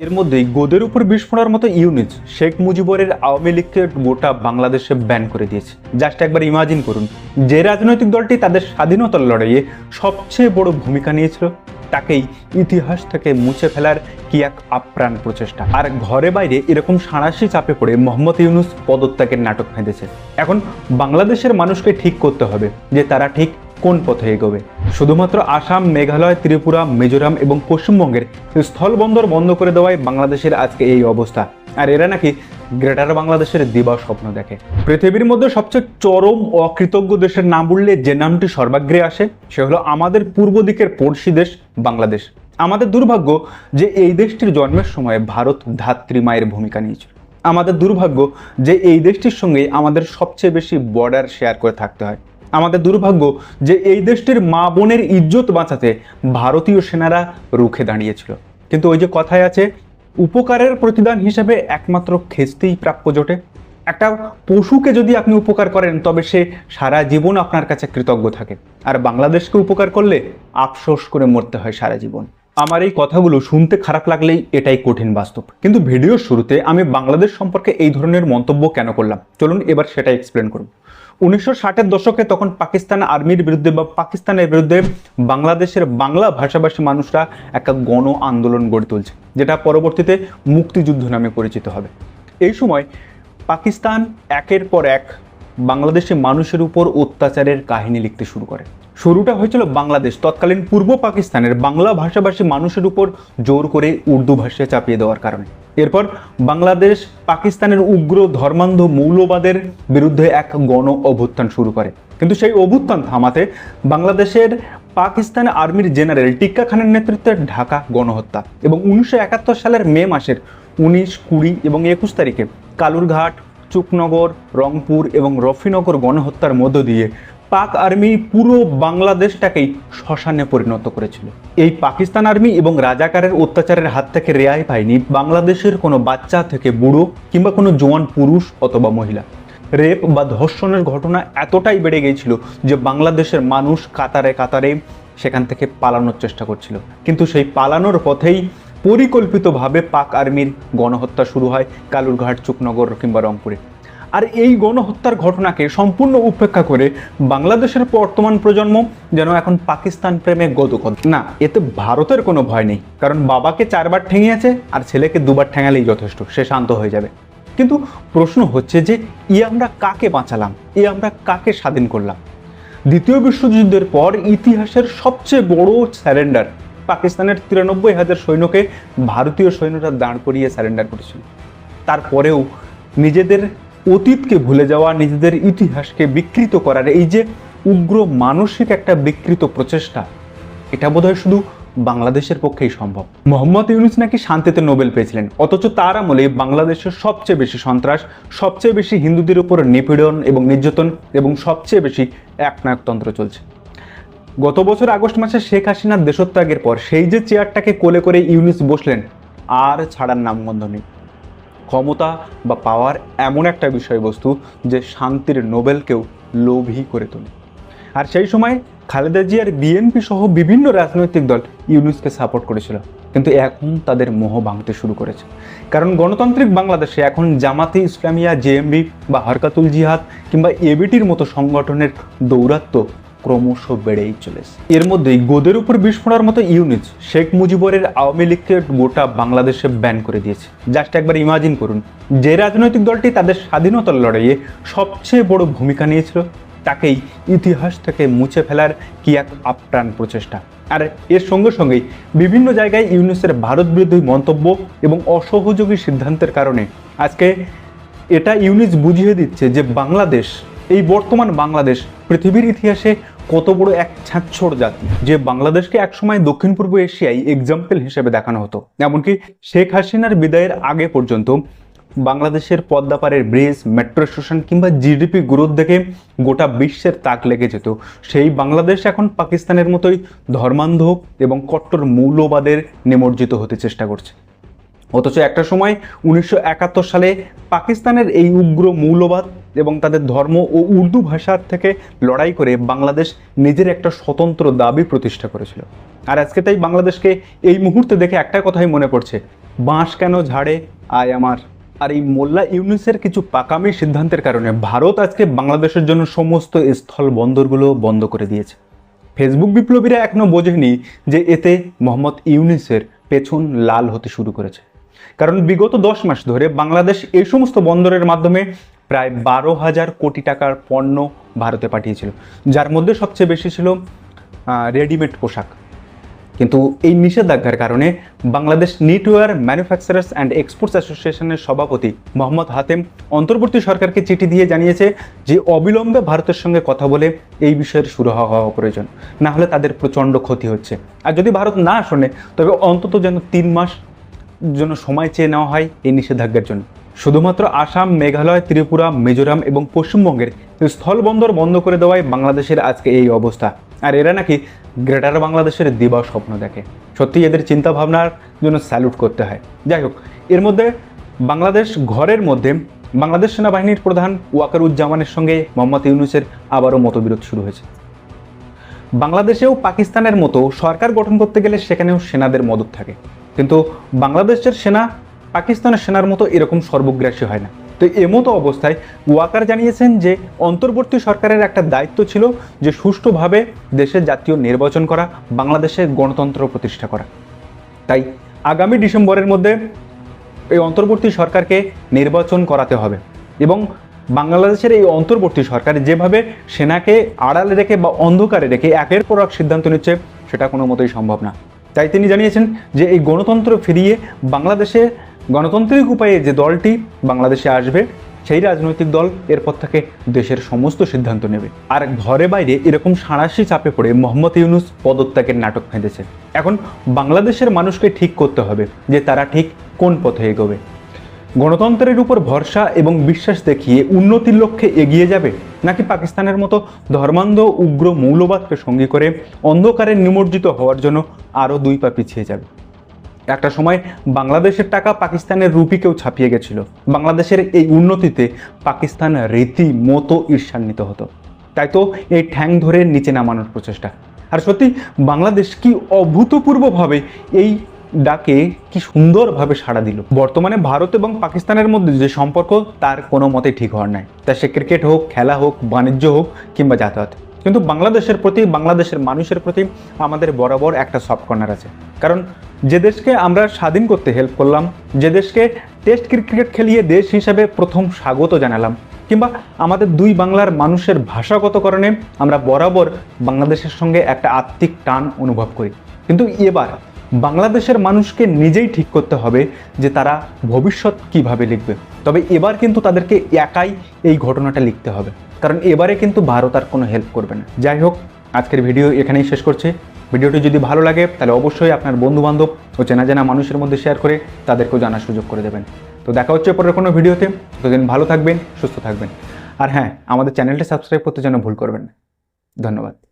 এর মধ্যেই গোদের উপর বিস্ফোরণের মতো ইউনিট শেখ মুজিবরের আওয়ামী লীগকে গোটা বাংলাদেশে ব্যান করে দিয়েছে। জাস্ট একবার ইমাজিন করুন, যে রাজনৈতিক দলটি তাদের স্বাধীনতার লড়াইয়ে সবচেয়ে বড় ভূমিকা নিয়েছিল, তাকেই ইতিহাস থেকে মুছে ফেলার কি এক আপ্রাণ প্রচেষ্টা। আর ঘরে বাইরে এরকম সাঁড়াশি চাপে পড়ে মোহাম্মদ ইউনুস পদত্যাগের নাটক ফেঁদেছে এখন বাংলাদেশের মানুষকে ঠিক করতে হবে যে তারা ঠিক কোন পথে এগোবে? শুধুমাত্র আসাম, মেঘালয়, ত্রিপুরা, মিজোরাম এবং পশ্চিমবঙ্গের স্থলবন্দর বন্ধ করে দেওয়ায় বাংলাদেশের আজকে এই অবস্থা। আর এরা নাকি গ্রেটার বাংলাদেশের দিবা স্বপ্ন দেখে। পৃথিবীর মধ্যে সবচেয়ে চরম অকৃতজ্ঞ দেশের নাম বললে যে নামটি সর্বাগ্রে আসে, সে হলো আমাদের পূর্ব দিকের পড়শি দেশ বাংলাদেশ। আমাদের দুর্ভাগ্য যে এই দেশটির জন্মের সময় ভারত ধাত্রী মায়ের ভূমিকা নিয়েছিল। আমাদের দুর্ভাগ্য যে এই দেশটির সঙ্গে আমাদের সবচেয়ে বেশি বর্ডার শেয়ার করে থাকতে হয়। আমাদের দুর্ভাগ্য যে এই দেশটির মা বোনের ইজ্জত বাঁচাতে ভারতীয় সেনারা রুখে দাঁড়িয়েছিল। কিন্তু ওই যে কথায় আছে, উপকারের প্রতিদান হিসেবে একমাত্র খেস্তেই প্রাপ্য জোটে। একটা পশুকে যদি আপনি উপকার করেন, তবে সে সারা জীবন আপনার কাছে কৃতজ্ঞ থাকে। আর বাংলাদেশকে উপকার করলে আফসোস করে মরতে হয় সারা জীবন। আমার এই কথাগুলো শুনতে খারাপ লাগলেই এটাই কঠিন বাস্তব। কিন্তু ভিডিওর শুরুতে আমি বাংলাদেশ সম্পর্কে এই ধরনের মন্তব্য কেন করলাম? চলুন এবার সেটা এক্সপ্লেন করুন উনিশশো ষাটের দশকে তখন পাকিস্তান আর্মির বিরুদ্ধে বা পাকিস্তানের বিরুদ্ধে বাংলাদেশের বাংলা ভাষাভাষী মানুষরা একটা গণ আন্দোলন গড়ে তুলছে, যেটা পরবর্তীতে মুক্তিযুদ্ধ নামে পরিচিত হবে। এই সময় পাকিস্তান একের পর এক বাংলাদেশে মানুষের উপর অত্যাচারের কাহিনী লিখতে শুরু করে। শুরুটা হয়েছিল বাংলাদেশ, তৎকালীন পূর্ব পাকিস্তানের বাংলা ভাষাভাষী মানুষের উপর জোর করে উর্দু ভাষা চাপিয়ে দেওয়ার কারণে। এরপর বাংলাদেশ, পাকিস্তানের উগ্র ধর্মান্ধ মৌলবাদের বিরুদ্ধে এক গণ অভ্যুত্থান শুরু করে। কিন্তু সেই অভ্যুত্থান থামাতে বাংলাদেশের পাকিস্তান আর্মির জেনারেল টিক্কা খানের নেতৃত্বে ঢাকা গণহত্যা এবং উনিশশো একাত্তর সালের মে মাসের উনিশ, কুড়ি এবং একুশ তারিখে কালুরঘাট, চুকনগর, রংপুর এবং রফিনগর গণহত্যার মধ্য দিয়ে পাক আর্মি পুরো বাংলাদেশটাকেই শ্মশানে পরিণত করেছিল। এই পাকিস্তান আর্মি এবং রাজাকারের অত্যাচারের হাত থেকে রেহাই পায়নি বাংলাদেশের কোনো বাচ্চা থেকে বুড়ো কিংবা কোনো জোয়ান পুরুষ অথবা মহিলা। রেপ বা ধর্ষণের ঘটনা এতটাই বেড়ে গিয়েছিল যে বাংলাদেশের মানুষ কাতারে কাতারে সেখান থেকে পালানোর চেষ্টা করছিল। কিন্তু সেই পালানোর পথেই পরিকল্পিতভাবে পাক আর্মির গণহত্যা শুরু হয় কালুরঘাট, চুকনগর কিংবা রংপুরে। আর এই গণহত্যার ঘটনাকে সম্পূর্ণ উপেক্ষা করে বাংলাদেশের বর্তমান প্রজন্ম যেন এখন পাকিস্তান প্রেমে গদকদ না, এতে ভারতের কোনো ভয় নেই, কারণ বাবাকে চারবার ঠেঙিয়েছে আর ছেলেকে দুবার ঠেঙালেই যথেষ্ট, সে শান্ত হয়ে যাবে। কিন্তু প্রশ্ন হচ্ছে যে ই আমরা কাকে বাঁচালাম? এ আমরা কাকে স্বাধীন করলাম? দ্বিতীয় বিশ্বযুদ্ধের পর ইতিহাসের সবচেয়ে বড় স্যারেন্ডার পাকিস্তানের তিরানব্বই হাজার সৈন্যকে ভারতীয় সৈন্যরা দাঁড় করিয়ে স্যারেন্ডার করেছিল। তারপরেও নিজেদের অতীতকে ভুলে যাওয়া, নিজেদের ইতিহাসকে বিকৃত করার এই যে উগ্র মানসিক একটা বিকৃত প্রচেষ্টা, এটা বোধহয় শুধু বাংলাদেশের পক্ষেই সম্ভব। মোহাম্মদ ইউনুস নাকি শান্তিতে নোবেল পেয়েছিলেন, অথচ তার আমলে বাংলাদেশের সবচেয়ে বেশি সন্ত্রাস, সবচেয়ে বেশি হিন্দুদের উপর নিপীড়ন এবং নির্যাতন এবং সবচেয়ে বেশি একনায়কতন্ত্র চলছে। গত বছর আগস্ট মাসে শেখ হাসিনার দেশত্যাগের পর সেই যে চেয়ারটাকে কোলে করে ইউনুস বসলেন, আর ছাড়ার নামগন্ধ নেই। ক্ষমতা বা পাওয়ার এমন একটা বিষয়বস্তু যে শান্তির নোবেলকেও লোভী করে তোলে। আর সেই সময় খালেদা জিয়ার বিএনপি সহ বিভিন্ন রাজনৈতিক দল ইউনুসকে সাপোর্ট করেছিল, কিন্তু এখন তাদের মোহ ভাঙতে শুরু করেছে। কারণ গণতান্ত্রিক বাংলাদেশে এখন জামাতে ইসলামিয়া জেএমবি বা হরকাতুল জিহাদ কিংবা এবিটির মতো সংগঠনের দৌরাত্ম্য ক্রমশ বেড়েই চলেছে। এর মধ্যেই গোদের উপর বিস্ফোরণের মতো ইউনিট শেখ মুজিবরের আওয়ামী লীগকে গোটা বাংলাদেশে ব্যান করে দিয়েছে। জাস্ট একবার ইমাজিন করুন, যে রাজনৈতিক দলটি তাদের স্বাধীনতার লড়াইয়ে সবচেয়ে বড় ভূমিকা নিয়েছিল, তাকেই ইতিহাস থেকে মুছে ফেলার কি এক আপ্রাণ প্রচেষ্টা। আর এর সঙ্গে সঙ্গেই বিভিন্ন জায়গায় ইউনুসের ভারত বিরোধী মন্তব্য এবং অসহযোগী সিদ্ধান্তের কারণে আজকে এটা ইউনিস বুঝিয়ে দিচ্ছে যে বাংলাদেশ এই বর্তমান বাংলাদেশ, পৃথিবীর ইতিহাসে কত বড় এক ছাঁচ্ছড় জাতি, যে বাংলাদেশকে একসময় দক্ষিণ পূর্ব এশিয়ায় এক্সাম্পল হিসেবে দেখানো হতো। এমনকি শেখ হাসিনার বিদায়ের আগে পর্যন্ত বাংলাদেশের পদ্মাপাড়ের ব্রিজ মেট্রো স্টেশন কিংবা জিডিপি গ্রোথ দেখে গোটা বিশ্বের তাক লেগে যেত। সেই বাংলাদেশ এখন পাকিস্তানের মতোই ধর্মান্ধ এবং কট্টর মৌলবাদের নিমজ্জিত হতে চেষ্টা করছে। অথচ একটা সময় উনিশশো একাত্তর সালে পাকিস্তানের এই উগ্র মৌলবাদ এবং তাদের ধর্ম ও উর্দু ভাষার থেকে লড়াই করে বাংলাদেশ নিজের একটা স্বতন্ত্র দাবি প্রতিষ্ঠা করেছিল। আর আজকে তাই বাংলাদেশকে এই মুহূর্তে দেখে একটা কথাই মনে পড়ছে, বাঁশ কেন ঝাড়ে আয় আমার? আর এই মোল্লা ইউনুসের কিছু পাকামি সিদ্ধান্তের কারণে ভারত আজকে বাংলাদেশের জন্য সমস্ত স্থল বন্দরগুলো বন্ধ করে দিয়েছে। ফেসবুক বিপ্লবীরা এখনও বোঝেনি যে এতে মোহাম্মদ ইউনুসের পেছন লাল হতে শুরু করেছে। কারণ বিগত দশ মাস ধরে বাংলাদেশ এই সমস্ত বন্দরের মাধ্যমে প্রায় বারো হাজার কোটি টাকার পণ্য ভারতে পাঠিয়েছিল, যার মধ্যে সবচেয়ে বেশি ছিল রেডিমেড পোশাক। কিন্তু এই নিষেধাজ্ঞার কারণে Bangladesh knitwear manufacturers and exports অ্যাসোসিয়েশনের সভাপতি মোহাম্মদ হাতেম অন্তর্বর্তী সরকারকে চিঠি দিয়ে জানিয়েছে যে অবিলম্বে ভারতের সঙ্গে কথা বলে এই বিষয়ের শুরু হওয়া প্রয়োজন। না হলে তাদের প্রচণ্ড ক্ষতি হচ্ছে। আর যদি ভারত না শোনে, তবে অন্তত যেন তিন মাস জন্য সময় চেয়ে নেওয়া হয় এই নিষেধাজ্ঞার জন্য। শুধুমাত্র আসাম, মেঘালয়, ত্রিপুরা, মিজোরাম এবং পশ্চিমবঙ্গের স্থলবন্দর বন্ধ করে দেওয়ায় বাংলাদেশের আজকে এই অবস্থা। আর এরা নাকি গ্রেটার বাংলাদেশের দিবা স্বপ্ন দেখে। সত্যি এদের চিন্তা ভাবনার জন্য স্যালুট করতে হয়। যাই হোক, এর মধ্যে বাংলাদেশ ঘরের মধ্যে বাংলাদেশ সেনাবাহিনীর প্রধান ওয়াকারুজ্জামানের সঙ্গে মোহাম্মদ ইউনুসের আবারও মতবিরোধ শুরু হয়েছে। বাংলাদেশেও পাকিস্তানের মতো সরকার গঠন করতে গেলে সেখানেও সেনাদের মদত থাকে। কিন্তু বাংলাদেশের সেনা পাকিস্তানের সেনার মতো এরকম সর্বগ্রাসী হয় না। তো এমতো অবস্থায় ওয়াকার জানিয়েছেন যে, অন্তর্বর্তী সরকারের একটা দায়িত্ব ছিল যে সুষ্ঠুভাবে দেশের জাতীয় নির্বাচন করা, বাংলাদেশে গণতন্ত্র প্রতিষ্ঠা করা। তাই আগামী ডিসেম্বরের মধ্যে এই অন্তর্বর্তী সরকারকে নির্বাচন করাতে হবে এবং বাংলাদেশের এই অন্তর্বর্তী সরকার যেভাবে সেনাকে আড়ালে রেখে বা অন্ধকারে রেখে একের পর এক সিদ্ধান্ত নিচ্ছে, সেটা কোনো মতেই সম্ভব না। তাই তিনি জানিয়েছেন যে এই গণতন্ত্র ফিরিয়ে বাংলাদেশে গণতান্ত্রিক উপায়ে যে দলটি বাংলাদেশে আসবে, সেই রাজনৈতিক দল এরপর থেকে দেশের সমস্ত সিদ্ধান্ত নেবে। আর ঘরে বাইরে এরকম সাঁড়াশি চাপে পড়ে মোহাম্মদ ইউনুস পদত্যাগের নাটক ফেঁদেছে এখন বাংলাদেশের মানুষকে ঠিক করতে হবে যে তারা ঠিক কোন পথে এগোবে। গণতন্ত্রের উপর ভরসা এবং বিশ্বাস দেখিয়ে উন্নতির লক্ষ্যে এগিয়ে যাবে নাকি পাকিস্তানের মতো ধর্মান্ধ, উগ্র, মৌলবাদকে সঙ্গী করে অন্ধকারে নিমজ্জিত হওয়ার জন্য আরও দুই পা পিছিয়ে যাবে? একটা সময় বাংলাদেশের টাকা পাকিস্তানের রুপিকেও ছাপিয়ে গেছিল। বাংলাদেশের এই উন্নতিতে পাকিস্তান রীতিমতো ঈর্ষান্বিত হতো। তাই তো এই ঠ্যাং ধরে নিচে নামানোর প্রচেষ্টা। আর সত্যি, বাংলাদেশ কি অভূতপূর্বভাবে এই ডাকে কি সুন্দরভাবে সাড়া দিল। বর্তমানে ভারত এবং পাকিস্তানের মধ্যে যে সম্পর্ক, তার কোনো মতে ঠিক হওয়ার নাই। তা সে ক্রিকেট হোক, খেলা হোক, বাণিজ্য হোক কিংবা যাতায়াত। কিন্তু বাংলাদেশের প্রতি, বাংলাদেশের মানুষের প্রতি আমাদের বরাবর একটা সফট কর্নার আছে। কারণ যে দেশকে আমরা স্বাধীন করতে হেল্প করলাম, যে দেশকে টেস্ট ক্রিকেট খেলিয়ে দেশ হিসাবে প্রথম স্বাগত জানালাম, কিংবা আমাদের দুই বাংলার মানুষের ভাষাগত কারণে আমরা বরাবর বাংলাদেশের সঙ্গে একটা আত্মিক টান অনুভব করি। কিন্তু এবার বাংলাদেশের মানুষকে নিজেই ঠিক করতে হবে যে তারা ভবিষ্যৎ কীভাবে লিখবে। তবে এবার কিন্তু তাদেরকে একাই এই ঘটনাটা লিখতে হবে। কারণ এবারে কিন্তু ভারত আর কোনো হেল্প করবে না। যাই হোক, আজকের ভিডিও এখানেই শেষ করছে। ভিডিওটি যদি ভালো লাগে, তাহলে অবশ্যই আপনার বন্ধু বান্ধব ও চেনা জানা মানুষের মধ্যে শেয়ার করে তাদেরকেও জানার সুযোগ করে দেবেন। তো দেখা হচ্ছে পরের কোনো ভিডিওতে। ততদিন ভালো থাকবেন, সুস্থ থাকবেন। আর হ্যাঁ আমাদের চ্যানেলটা সাবস্ক্রাইব করতে যেন ভুল করবেন না। ধন্যবাদ।